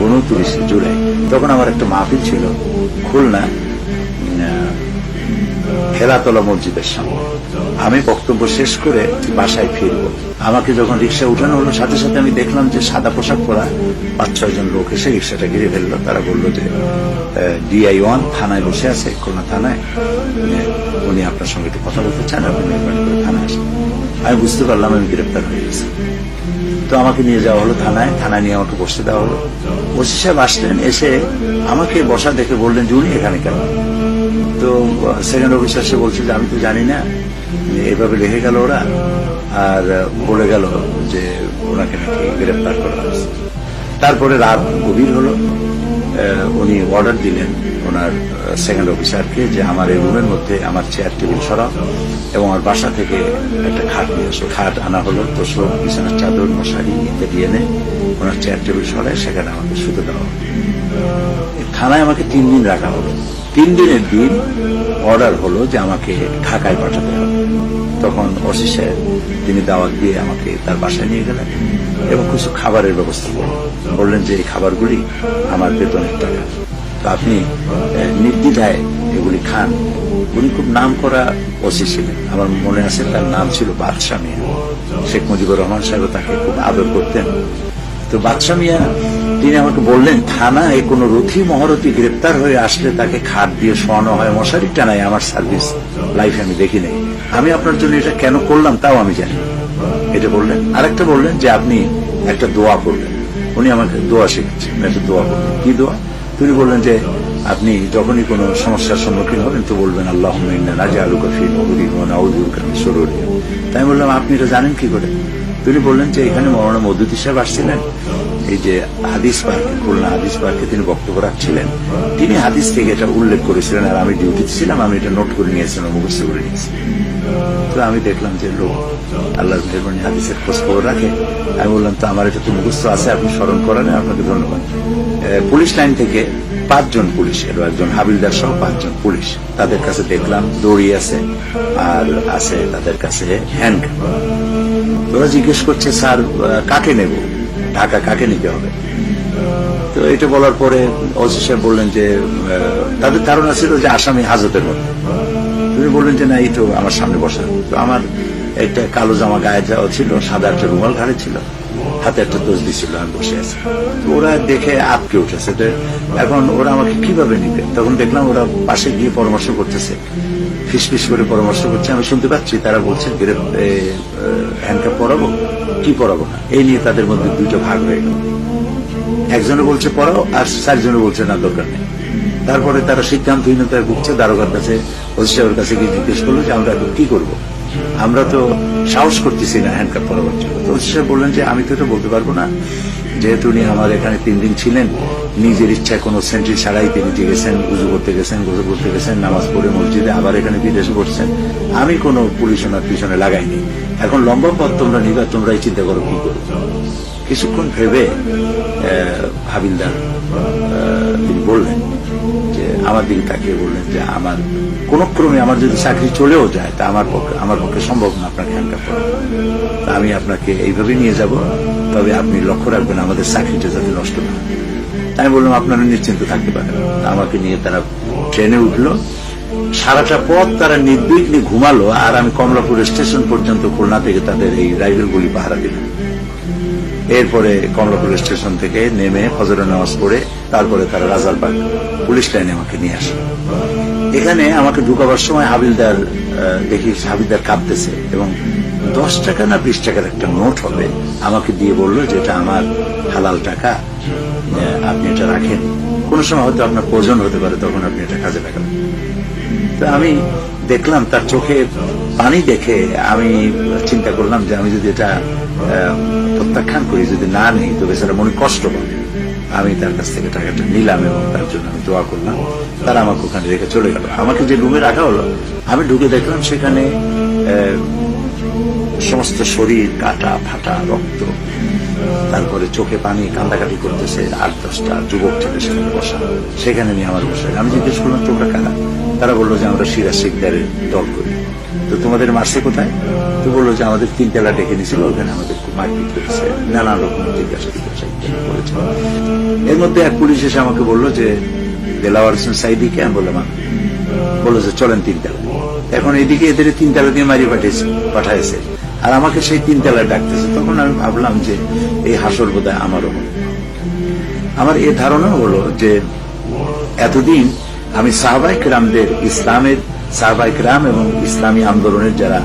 উনত্রিশে জুলাই। তখন আমার একটা মাহফিল ছিল, খুলনা খেলাতলা মসজিদের সামনে। আমি বক্তব্য শেষ করে বাসায় ফিরব। আমাকে যখন রিক্সা উঠানো হলো, সাথে সাথে আমি দেখলাম যে সাদা পোশাক পরা পাঁচ, ছয় জন লোক এসে রিক্সাটা ঘিরে ফেলল। তারা বলল যে ডিআই ওয়ান থানায় বসে আছে, খুলনা থানায়। উনি- উনি আপনার সঙ্গে একটু কথা বলতে চান, আপনি থানায় আসেন। আমি বুঝতে পারলাম আমি গ্রেপ্তার হয়ে গেছি। তো আমাকে নিয়ে যাওয়া হলো থানায় থানায় নিয়ে আমাকে বসতে দেওয়া হলো। ওসি সাহেব আসলেন, এসে আমাকে বসা দেখে বললেন উনি এখানে কেন? তো সেকেন্ড অফিসার সে বলছে যে, আমি তো জানি না এইভাবে রেখে গেল ওরা, আর বলে গেল যে ওনাকে নাকি গ্রেপ্তার করা হয়েছে। তারপরে রাত গভীর হলো উনি অর্ডার দিলেন। ওনার সেকেন্ড অফিসারকে যে আমার এই রুমের মধ্যে আমার চেয়ার টেবিল সরাও এবং আমার বাসা থেকে একটা খাট নিয়ে আসো। খাট আনা হলো তোষক বিছানার চাদর, মশারি ইত্যাদি এনে ওনার চেয়ার টেবিল সরায়, সেখানে আমাকে শুতে দেওয়া থানায় আমাকে তিন দিন রাখা হলো। তিন দিনের দিন অর্ডার হলো যে আমাকে ঢাকায় পাঠাতে হবে। তখন ওসি সাহেব, তিনি দাওয়াত দিয়ে আমাকে তার বাসায় নিয়ে গেলেন এবং কিছু খাবারের ব্যবস্থা করলেন। বললেন যে এই খাবারগুলি আমার বেতনের টাকা। আপনি নির্দ্বিধায় এগুলি খান। উনি খুব নাম করা ওসি ছিলেন। আমার মনে আছে তার নাম ছিল বাদশাহ মিয়া। শেখ মুজিবুর রহমান সাহেব তাকে খুব আদর করতেন। তো বাদশাহ মিয়া, তিনি আমাকে বললেন, থানায় কোন রথী মহারথী গ্রেপ্তার হয়ে আসলে তাকে খাট দিয়ে শোয়ানো হয়। মশারি টানায় আমার সার্ভিস লাইফ আমি দেখি নাই। আমি আপনার জন্য এটা কেন করলাম তাও আমি জানি এটা বললেন। আরেকটা বললেন যে, আপনি একটা দোয়া করলেন। উনি আমাকে দোয়া শিখেছেন একটা দোয়া করলেন। কি দোয়া? তিনি বললেন যে, আপনি যখনই কোনো সমস্যার সম্মুখীন হবেন, তো বলবেন আল্লাহ আলু তাই বললাম, আপনি এটা জানেন কি করে? তিনি বললেন যে, এখানে মৌলানা মদুদি সাহেব আসছিলেন। এই যে হাদিস পার্কে, খুলনা হাদিস পার্কে তিনি বক্তব্য রাখছিলেন। তিনি হাদিস থেকে এটা উল্লেখ করেছিলেন, আর আমি ডিউটিতে ছিলাম, আমি এটা নোট করে নিয়েছিলাম, মুখস্থ করে নিয়েছি তো আমি দেখলাম যে লোক আল্লাহ মেহরবানি হাদিসের খোঁজ খবর রাখে। আমি বললাম, তো আমার এটা তো মুখস্থ আছে, আপনি স্মরণ করেন, আপনাকে ধন্যবাদ। পুলিশ লাইন থেকে পাঁচজন পুলিশ এলো, একজন হাবিলদার সহ পাঁচজন পুলিশ। তাদের কাছে দেখলাম দড়ি আছে, আর আছে তাদের কাছে হ্যান্ড ওরা জিজ্ঞেস করছে, স্যার কাকে নেব? ঢাকা কাকে নিতে হবে? তো এটা বলার পরে ওসি সাহেব বললেন যে তাদের ধারণা ছিল যে আসামি হাজতের মধ্যে তুমি বললেন যে, না, এই তো আমার সামনে বসা। তো আমার একটা কালো জামা গায়ে যাওয়া ছিল, সাদা একটা রুমাল ঘাড়ে ছিল, হাতে একটা দোষ দিছিল আমি বসে আছি। তো ওরা দেখে আটকে উঠেছে। এখন ওরা আমাকে কীভাবে নিবে? তখন দেখলাম ওরা পাশে গিয়ে পরামর্শ করতেছে। ফিস ফিস করে পরামর্শ করছে। আমি শুনতে পাচ্ছি, তারা বলছে হ্যান্ডকাপ পরাবো? কি পরাবো না? এই নিয়ে তাদের মধ্যে দুটো ভাগ হয়ে গেল। একজনে বলছে পড়াও আর চারজনে বলছে, না, দরকার নেই। তারপরে তারা সিদ্ধান্তহীনতায় ভুগছে, দারোগার কাছে সাহেবের কাছে গিয়ে জিজ্ঞেস করল যে আমরা এখন কি করব? আমরা তো সাহস করতেছি না হ্যান্ডকাপ পরাবার জন্য। তো বললেন যে, আমি তো এটা বলতে পারব না। যেহেতু উনি আমার এখানে তিন দিন ছিলেন, নিজের ইচ্ছায় কোনো সেন্ট্রি ছাড়াই তিনি যে গেছেন উজু করতে গেছেন, গোসল করতে গেছেন, নামাজ পড়ে মসজিদে আবার এখানে বিদেশে করছেন আমি কোনো পুলিশ ওনার পিছনে লাগাইনি। এখন লম্বা পথ তোমরা নিবা, তোমরাই চিন্তা করো কি করো। কিছুক্ষণ ভেবে হাবিলদার তিনি বললেন আমার দিকে তাকিয়ে বললেন যে আমার কোন ক্রমে আমার যদি চাকরি চলেও যায়, তা আমার পক্ষে আমার পক্ষে সম্ভব না আপনাকে হ্যান্ডকাপ তা আমি আপনাকে এইভাবে নিয়ে যাব, তবে আপনি লক্ষ্য রাখবেন আমাদের চাকরিটা যাতে নষ্ট না আমি বললাম, আপনারা নিশ্চিন্ত থাকতে পারেন। আমাকে নিয়ে তারা ট্রেনে উঠল। সারাটা পথ তারা নির্বিঘ্নে ঘুমালো, আর আমি কমলাপুর স্টেশন পর্যন্ত খুলনা থেকে তাদের এই রাইফেলগুলি পাহারা দিলাম। এরপরে কমলাপুর স্টেশন থেকে নেমে ফজরের নামাজ পড়ে তারপরে তারা রাজারবাগ পুলিশ লাইনে আমাকে নিয়ে আসে। এখানে আমাকে ঢুকাবার সময় হাবিলদার দেখি হাবিলদার কাঁপতেছে এবং দশ টাকা না বিশ টাকার একটা নোট হবে আমাকে দিয়ে বলল যে এটা আমার হালাল টাকা আপনি এটা রাখেন। কোন সময় হয়তো আপনার প্রয়োজন হতে পারে, তখন আপনি এটা কাজে লাগাবেন তো আমি দেখলাম তার চোখে পানি দেখে আমি চিন্তা করলাম যে আমি যদি এটা প্রত্যাখ্যান করি যদি না নেই তো বেচারা মনে কষ্ট পাবে আমি তার কাছ থেকে টাকাটা নিলাম এবং তার জন্য আমি দোয়া করলাম। তারা আমাকে ওখানে রেখে চলে গেল। আমাকে যে রুমে রাখা হলো, আমি ঢুকে দেখলাম সেখানে সমস্ত শরীর, কাটা, ফাটা, রক্ত, তারপরে চোখে পানি, কান্দাকাটি করতেছে আট, দশটা যুবক ছেলে সেখানে বসা। সেখানে নিয়ে আমার বসে। আমি জিজ্ঞেস করলাম, তোমরা কারা? তারা বলল যে, আমরা সিরাজ শিকদারের দল করি। তো তোমাদের মারছে কোথায়? তো বলল যে আমাদের তিন তেলা ডেকে নিয়েছিল ওখানে আমাদের মারপিট করেছে। নানান রকম জিজ্ঞাসা এর মধ্যে এক পুলিশ এসে আমাকে বলল যে, দেলাওয়ার হোসেন সাইদিকে আমি বললাম বলল যে চলেন তিনতলা এখন এদিকে এদের তিনতলা দিয়ে মারিয়ে পাঠিয়েছে, পাঠাইছে। আর আমাকে সেই তিনতলায় ডাকতেছে। তখন আমি ভাবলাম যে, এই হাসর বোধ আমারও আমার এ ধারণা হলো যে, এতদিন আমি সাহবাইক রামদের ইসলামের রাম এবং ইসলামী আন্দোলনের যারা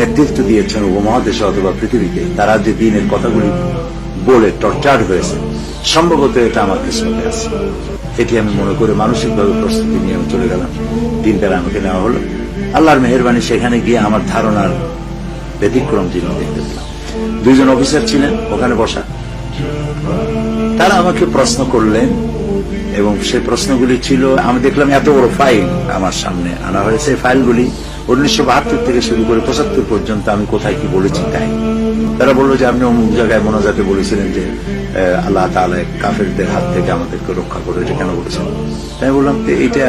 নেতৃত্ব দিয়েছেন উপমহাদেশে অথবা পৃথিবীতে তারা যে দিনের কথাগুলি বলে টর্চার্ড হয়েছে, সম্ভবত এটা আমার কিসমতে আছে। এটি আমি মনে করে মানসিকভাবে প্রস্তুতি নিয়ে আমি চলে গেলাম। দিনটা আমাকে নেওয়া হলো। আল্লাহর মেহরবানি সেখানে গিয়ে আমার ধারণার ব্যতিক্রম জিনিস দেখতে পেলাম দুইজন অফিসার ছিলেন, ওখানে বসা। তারা আমাকে প্রশ্ন করলেন এবং সেই প্রশ্নগুলি ছিল, আমি দেখলাম এত বড় ফাইল আমার সামনে আনা হয়েছে। ফাইলগুলি উনিশশো বাহাত্তর থেকে শুরু করে পঁচাত্তর পর্যন্ত আমি কোথায় কি বলেছি তাই। তারা বলল যে, আপনি অমুক জায়গায় মোনাজাতে বলেছিলেন যে আল্লাহ তাআলা কাফেরদের হাত থেকে আমাদেরকে রক্ষা করে এটা কেন বলেছেন? তাই বললাম যে এটা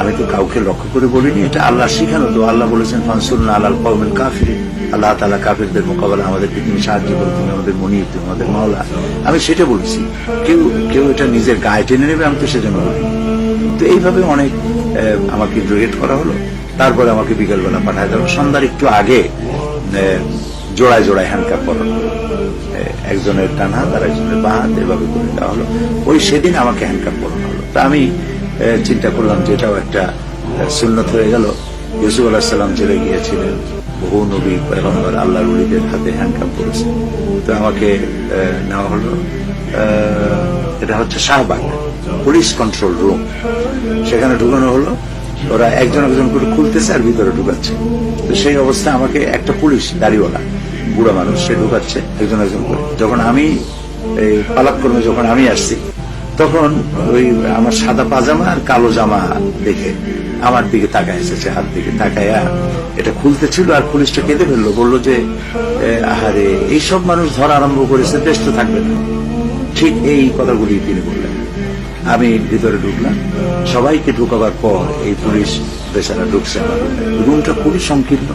আমি তো কাউকে লক্ষ্য করে বলিনি, এটা আল্লাহ শিখানো। তো আল্লাহ বলেছেন ফানসুল্লাহ আল্লাহ কাফির আল্লাহ তালা কাফিরদের মোকাবেলা আমাদেরকে তুমি সাহায্য করো তুমি আমাদের মনির তুমি আমাদের মাওলা। আমি সেটা বলছি, কেউ কেউ এটা নিজের গায়ে টেনে নেবে, আমি তো সেজন্য বলি। তো এইভাবে অনেক আমাকে ইন্টারোগেট করা হলো। তারপরে আমাকে বিকেলবেলা পাঠায় দেওয়া। সন্ধ্যার একটু আগে জোড়ায় জোড়ায় হ্যান্ডকাপ হলো। একজনের ডান হাত আর একজনের বাঁ হাত এভাবে করে দেওয়া হলো। ওই সেদিন আমাকে হ্যান্ডকাপ করানো হলো। তা আমি চিন্তা করলাম যে এটাও একটা সুন্নত হয়ে গেল। ইউসুফ আল্লাহ সাল্লাম জেলে গিয়েছিলেন। বহু নবী, পয়গম্বর আল্লাহ রুলিদের হাতে হ্যান্ডকাপ করেছে তো আমাকে নেওয়া হলো। এটা হচ্ছে শাহবাগ পুলিশ কন্ট্রোল রুম সেখানে ঢুকানো হলো। ওরা একজন একজন করে খুলতেছে আর ভিতরে ঢুকাচ্ছে। তো সেই অবস্থায় আমাকে একটা পুলিশ, দাড়িওয়ালা, বুড়া মানুষ, সে ঢুকাচ্ছে একজন একজন করে। যখন আমি এই পালাক্রমে যখন আমি আসছি, তখন ওই আমার সাদা পাজামা আর কালো জামা দেখে আমার দিকে তাকায় এসেছে, হাত দিকে তাকায়া এটা খুলতে ছিল আর পুলিশটা কেঁদে ফেলল, বলল যে আহারে এইসব মানুষ ধরা আরম্ভ করেছে দেশ তো থাকবে না। ঠিক এই কথাগুলি তিনি বললেন। আমি ভিতরে ঢুকলাম। সবাইকে ঢুকাবার পর এই পুলিশ বেচারা ঢুকছে রুমটা খুবই সংকীর্ণ।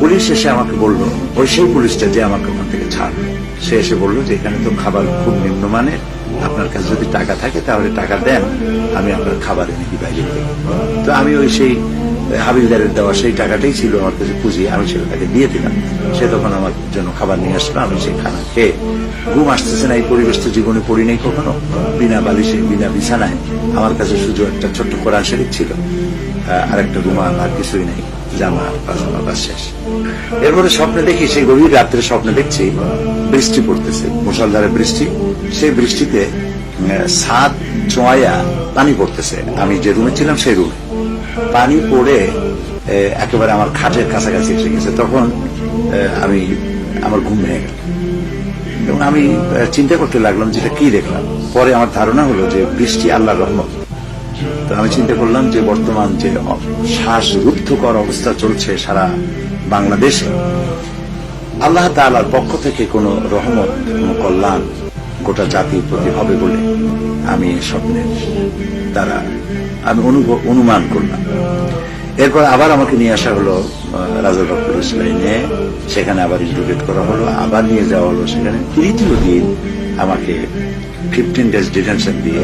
পুলিশ এসে আমাকে বলল, ওই সেই পুলিশটা যে আমাকে ওখান থেকে ছাড়লো সে এসে বলল যে, এখানে তো খাবার খুব নিম্নমানের আপনার কাছে যদি টাকা থাকে, তাহলে টাকা দেন। আমি আপনার খাবার এনে দিই বাইরে তো আমি ওই সেই হাবিলদারের দেওয়া সেই টাকাটাই ছিল আমার কাছে পুঁজি। আমি সেটা তাকে দিয়ে দিলাম। সে তখন আমার জন্য খাবার নিয়ে আসলো। আমি সেই খানা খেয়ে ঘুম আসতেছে না। এই পরিবেশ তো জীবনে পড়ি নাই কখনো। বিনা বালিশে, বিনা বিছানায়। আমার কাছে শুধু একটা ছোট্ট কোরআন শরীফ ছিল। আর একটা রুমাল আর কিছুই নাই। জামা শেষ। এরপরে স্বপ্নে দেখি সেই গভীর রাত্রে স্বপ্নে দেখছি বৃষ্টি পড়তেছে। মুসলধারে বৃষ্টি। সেই বৃষ্টিতে সাত চোয়া পানি পড়তেছে। আমি যে রুমে ছিলাম সেই রুমে। পানি পড়ে একেবারে আমার খাটের কাছাকাছি এসে গেছে। তখন আমি, আমার ঘুম ভেঙে গেল। এবং আমি চিন্তা করতে লাগলাম যেটা কি দেখলাম। পরে আমার ধারণা হলো যে বৃষ্টি আল্লাহর রহমত। তো আমি চিন্তা করলাম যে বর্তমান যে অ- শ্বাসরুদ্ধকর অবস্থা চলছে সারা বাংলাদেশে, আল্লাহ তালার পক্ষ থেকে কোনো রহমত, কোনো কল্যাণ গোটা জাতির প্রতি হবে বলে আমি স্বপ্নের দ্বারা আমি অনুভব অনুমান করলাম। এরপর আবার আমাকে নিয়ে আসা হলো রাজা রাজারবাগ পুলিশ লাইনে সেখানে আবার ইন্টারোগেট করা হলো, আবার নিয়ে যাওয়া হলো, সেখানে তৃতীয় দিন আমাকে ফিফটিন ডেজ ডিটেনশন দিয়ে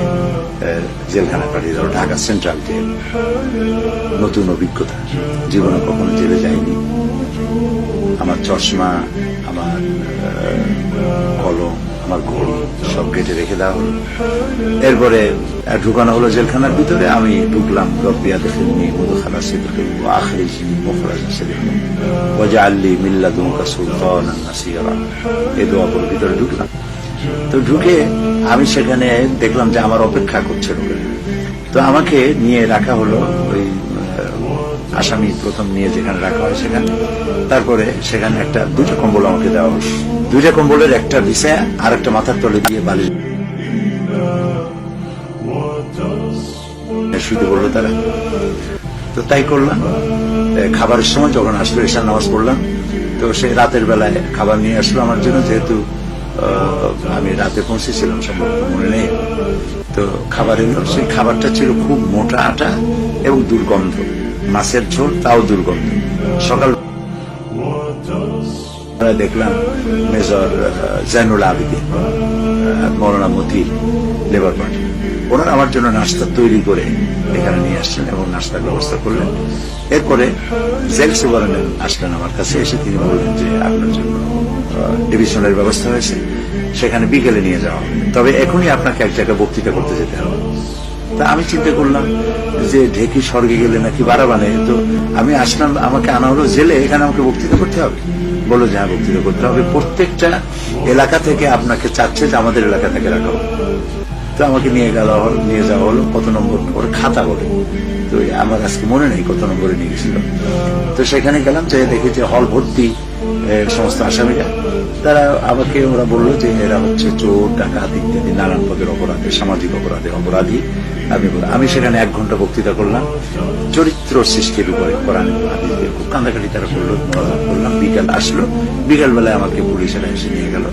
জেলখানায় পাঠিয়ে দেওয়া ঢাকা সেন্ট্রাল জেল নতুন অভিজ্ঞতা, জীবনে কখনো জেলে যায়নি আমার চশমা, আমার কলম, আমার ঘড়ি সব কেটে রেখে দেওয়া হলো। এরপরে ঢুকানো হলো জেলখানার ভিতরে, আমি ঢুকলাম রব্বিয়া দেখেনি মধুখানা সিদ্দিক আখরিজ মুখরাজ সিদ্দিক ওয়াজআল্লি মিল্লাদুনকা সুলতানান নাসিরা। এই দোয়া করে ভিতরে ঢুকলাম। তো ঢুকে আমি সেখানে দেখলাম যে আমার অপেক্ষা করছে লোকেরা তো আমাকে নিয়ে রাখা হলো ওই আসামি প্রথম নিয়ে যেখানে রাখা হয় সেখানে। তারপরে সেখানে একটা দুটো কম্বল আমাকে দেওয়া হলো। দুইটা কম্বলের একটা বিছায় আর একটা মাথার তলে দিয়ে বালিশ শুতে বলল তারা। তো তাই করলাম। খাবারের সময় যখন আসলো এসা নামাজ পড়লাম। তো সে রাতের বেলায় খাবার নিয়ে আসলো আমার জন্য, যেহেতু আমি রাতে পৌঁছেছিলাম সম্ভবত মনে নেই। তো খাবার এলো সেই খাবারটা ছিল খুব মোটা আটা এবং দুর্গন্ধ। মাছের ঝোল তাও দুর্গন্ধ। সকাল দেখলাম মেজর আহ, জাইনুল আবিদিন মৌলানা মতি লেবার পার্টি ওনারা আমার জন্য নাস্তা তৈরি করে এখানে নিয়ে আসছেন এবং নাস্তার ব্যবস্থা করলেন। এরপরে জেল সুপারেন্ট আসলেন আমার কাছে এসে তিনি বললেন যে আপনার জন্য ডিভিশনের ব্যবস্থা হয়েছে, সেখানে বিকেলে নিয়ে যাওয়া। হবে তবে এখনই আপনাকে এক জায়গায় বক্তৃতা করতে যেতে হবে। তা আমি চিন্তা করলাম যে ঢেকি স্বর্গে গেলে নাকি বাড়াবানে তো আমি আসলাম, আমাকে আনা হলো জেলে, এখানে আমাকে বক্তৃতা করতে হবে? বলল যে হ্যাঁ বক্তৃতা করতে হবে। প্রত্যেকটা এলাকা থেকে আপনাকে চাচ্ছে যে আমাদের এলাকা থেকে রাখা হোক। তো আমাকে নিয়ে গেল, নিয়ে যাওয়া হলো, কত নম্বর ওর খাতা বলে তো আমার আজকে মনে নেই কত নম্বরে নিয়ে গেছিল। তো সেখানে গেলাম যে দেখি যে হল ভর্তি সমস্ত আসামিরা তারা আমাকে ওরা বলল যে এরা হচ্ছে চোর, ডাকাত ইত্যাদি, নানান পদের অপরাধে, সামাজিক অপরাধে অপরাধী। আমি আমি সেখানে এক ঘণ্টা বক্তৃতা করলাম। চরিত্র সৃষ্টির উপরে কোরআন খুব কান্দাকাটি তারা করল করলাম বিকাল আসলো। বিকাল বেলায় আমাকে পুলিশেরা এসে নিয়ে গেল।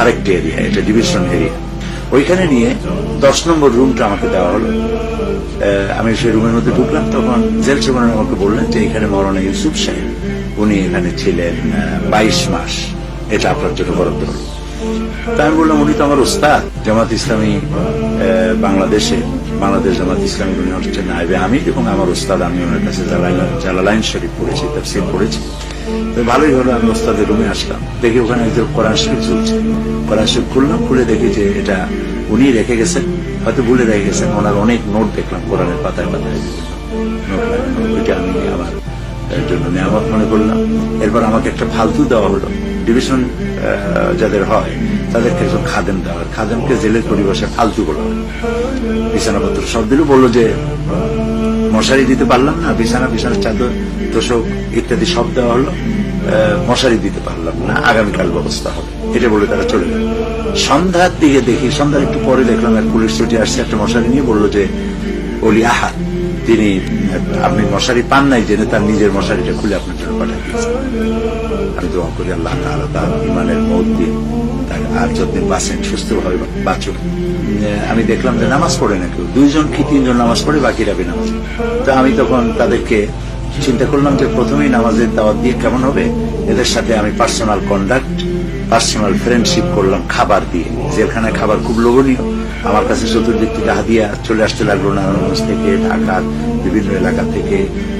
আরেকটি এরিয়া এটা ডিভিশন এরিয়া ওইখানে নিয়ে দশ নম্বর রুমটা আমাকে দেওয়া হলো। আমি সেই রুমের মধ্যে ঢুকলাম। তখন জেল সুপার আমাকে বললেন যে এখানে মরনা ইউসুফ সাহেব উনি এখানে ছিলেন বাইশ মাস। এটা আপনার জন্য বরাদ্দ হলো। তা আমি বললাম, উনি তো আমার ওস্তাদ, জামাত ইসলামী বাংলাদেশে, বাংলাদেশ জামাত ইসলামী উনি হচ্ছেন নাইবে আমি এবং আমার ওস্তাদ, আমি ওনার কাছে জালালাইন- শরীফ পড়েছি, তাফসির পড়েছি। তো ভালোই হলো, আমি ওস্তাদের রুমে আসলাম। দেখি ওখানে একজন কোরআন শরীফ চলছে কোরআন শরীফ খুললাম, খুলে দেখি যে এটা উনি রেখে গেছেন। হয়তো ভুলে রেখে গেছেন, ওনার অনেক নোট দেখলাম কোরআনের পাতায় পাতায়। আমি আমার এর জন্য নিয়ামত মনে করলাম। এরপর আমাকে একটা ফালতু দেওয়া হলো। ডিভিশন যাদের হয়, তাদেরকে একজন খাদেম দেওয়া হয়। খাদেমকে জেলের পরিবেশে ফালতু বলা বিছানাপত্র সব দিল, বলল যে, মশারি দিতে পারলাম না, বিছানা, বিছানার চাদর, তোষক ইত্যাদি সব দেওয়া হলো। মশারি দিতে পারলাম না, আগামীকাল ব্যবস্থা হবে। এটা বলে তারা চলে গেল। সন্ধ্যার দিকে দেখি, সন্ধ্যার একটু পরে দেখলাম এক পুলিশ ছুটি আসছে, একটা মশারি নিয়ে বলল যে, অলি আহাদ। তিনি, আপনি মশারি পান নাই জেনে তার নিজের মশারিটা খুলে আপনার জন্য পাঠিয়ে দিয়েছেন আমি দোয়া করি আল্লাহ তাআলা তার ইমানের মত দিয়ে তার আর যতদিন বাঁচেন, সুস্থভাবে বাঁচুন আমি দেখলাম যে নামাজ পড়ে না কেউ। দুইজন কি তিনজন নামাজ পড়ে, বাকিরা বেনামাজ। তো আমি তখন তাদেরকে চিন্তা করলাম যে প্রথমেই নামাজের দাওয়াত দিয়ে কেমন হবে? এদের সাথে আমি পার্সোনাল কন্ডাক্ট পার্সোনাল ফ্রেন্ডশিপ করলাম, খাবার দিয়ে। জেলখানায় খাবার খুব লোভনীয়। আমার কাছে চতুর্দিক থেকে হাদিয়া চলে আসতে লাগল, নারায়ণগঞ্জ থেকে, ঢাকা, বিভিন্ন এলাকা থেকে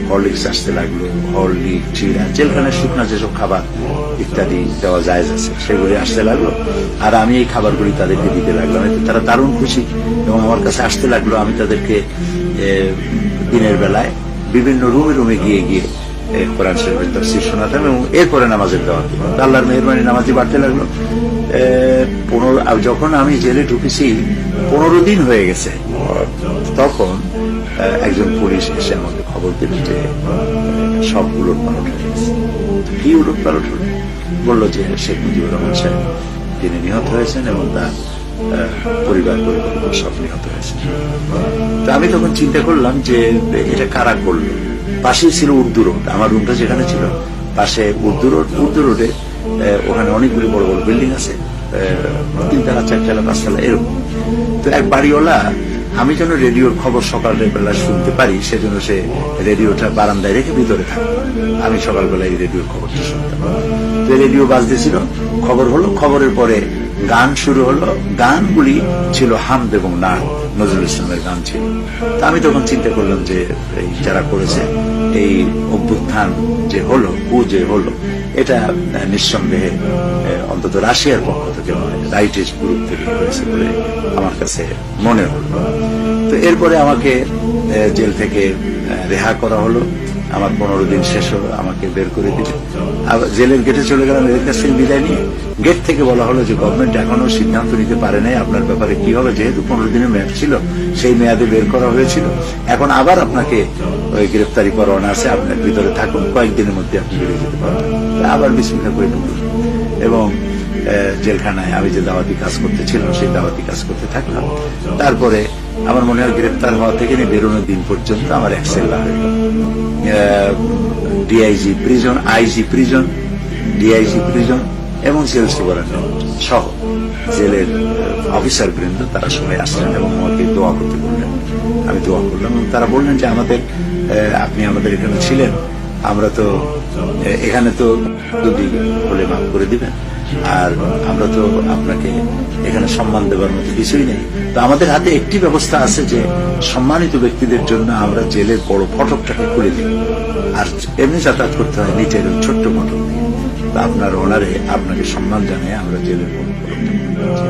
হরলিক্স আসতে লাগল হরলিক চিড়া জেলখানায় শুকনা যেসব খাবার ইত্যাদি দেওয়া যায় আছে, সেগুলি আসতে লাগল। আর আমি এই খাবারগুলি তাদেরকে দিতে লাগলাম, এতে তারা দারুণ খুশি এবং আমার কাছে আসতে লাগল। আমি তাদেরকে দিনের বেলায় বিভিন্ন রুমে রুমে গিয়ে গিয়ে এ, কোরআন শরীফের তফসির শোনাতাম এবং এরপরে নামাজের দেওয়া আল্লাহর মেহরবানি নামাজি বাড়তে লাগল। পনেরো যখন আমি জেলে ঢুকেছি পনেরো দিন হয়ে গেছে। তখন একজন পুলিশ এসে আমাকে খবর দিল যে আহ, সব উলট পালট হয়ে গেছে। কি উলট পালট হলো? বলল যে শেখ মুজিবুর রহমান সাহেব তিনি নিহত হয়েছেন এবং তার পরিবার পরিবার সব নিহত হয়েছে। তো আমি তখন চিন্তা করলাম যে এটা কারা করল? পাশেই ছিল উর্দু রোড। আমার রুমটা যেখানে ছিল, পাশে উর্দু রোড। উর্দু রোডে ওখানে অনেকগুলি বড় বড় বিল্ডিং আছে তিনতলা, চারতলা, পাঁচতলা, এরকম। তো এক বাড়িওয়ালা, আমি যেন রেডিওর খবর সকালের বেলা শুনতে পারি, সেজন্য সে রেডিওটা বারান্দায় রেখে ভিতরে থাকে আমি সকালবেলা এই রেডিওর খবরটা শুনতাম। তো রেডিও বাজতেছিল, খবর হলো, খবরের পরে গান শুরু হলো। গানগুলি ছিল হামদ এবং নাথ নজরুল ইসলামের গান ছিল। তা আমি তখন চিন্তা করলাম যে, এই যারা করেছে, এই অভ্যুত্থান যে হলো, কু যে হলো, এটা নিঃসন্দেহে অন্তত রাশিয়ার পক্ষ থেকে রাইটিস গ্রুপ থেকে হয়েছে বলে আমার কাছে মনে হলো। তো এরপরে আমাকে জেল থেকে রেহা করা হলো। আমার পনেরো দিন শেষ হলো, আমাকে বের করে দিল। আবার জেলের গেটে চলে গেলাম, এদের কাছ বিদায় নিয়ে। গেট থেকে বলা হলো যে গভর্নমেন্ট এখনও সিদ্ধান্ত নিতে পারে নাই আপনার ব্যাপারে কি হবে, যেহেতু পনেরো দিনের মেয়াদ ছিল, সেই মেয়াদে বের করা হয়েছিল। এখন আবার আপনাকে ওই গ্রেপ্তারি পরোয়ানা আছে আপনার ভিতরে থাকুন, কয়েকদিনের মধ্যে আপনি বেরিয়ে যেতে পারবেন। আবার বিসমিল্লা করে এবং জেলখানায় আমি যে দাওয়াতি কাজ করতেছিলাম, সেই দাওয়াতি কাজ করতে থাকলাম। তারপরে আমার মনে হয় গ্রেপ্তার হওয়া থেকে নিয়ে বেরোনোর দিন পর্যন্ত আমার এক সেল্লা হয়ে DIG prison, IG prison, DIG prison এবং জেল সুপারিনটেন্ডেন্ট সহ জেলের অফিসার বৃন্দ, তারা সবাই আসলেন এবং আমাকে দোয়া করতে বললেন। আমি দোয়া করলাম এবং তারা বললেন যে, আমাদের আপনি আমাদের এখানে ছিলেন, আমরা তো এখানে তো যদি হলে মাফ করে দিবেন। আর আমরা তো আপনাকে এখানে সম্মান দেওয়ার মতো কিছুই নেই। তো আমাদের হাতে একটি ব্যবস্থা আছে যে সম্মানিত ব্যক্তিদের জন্য আমরা জেলের বড় ফটকটাকে খুলে দিই। আর এমনি যাতায়াত করতে হয় নিচের ছোট্ট ফটক দিয়ে। আপনার ওনারে আপনাকে সম্মান জানিয়ে আমরা জেলের বড় ফটকটা।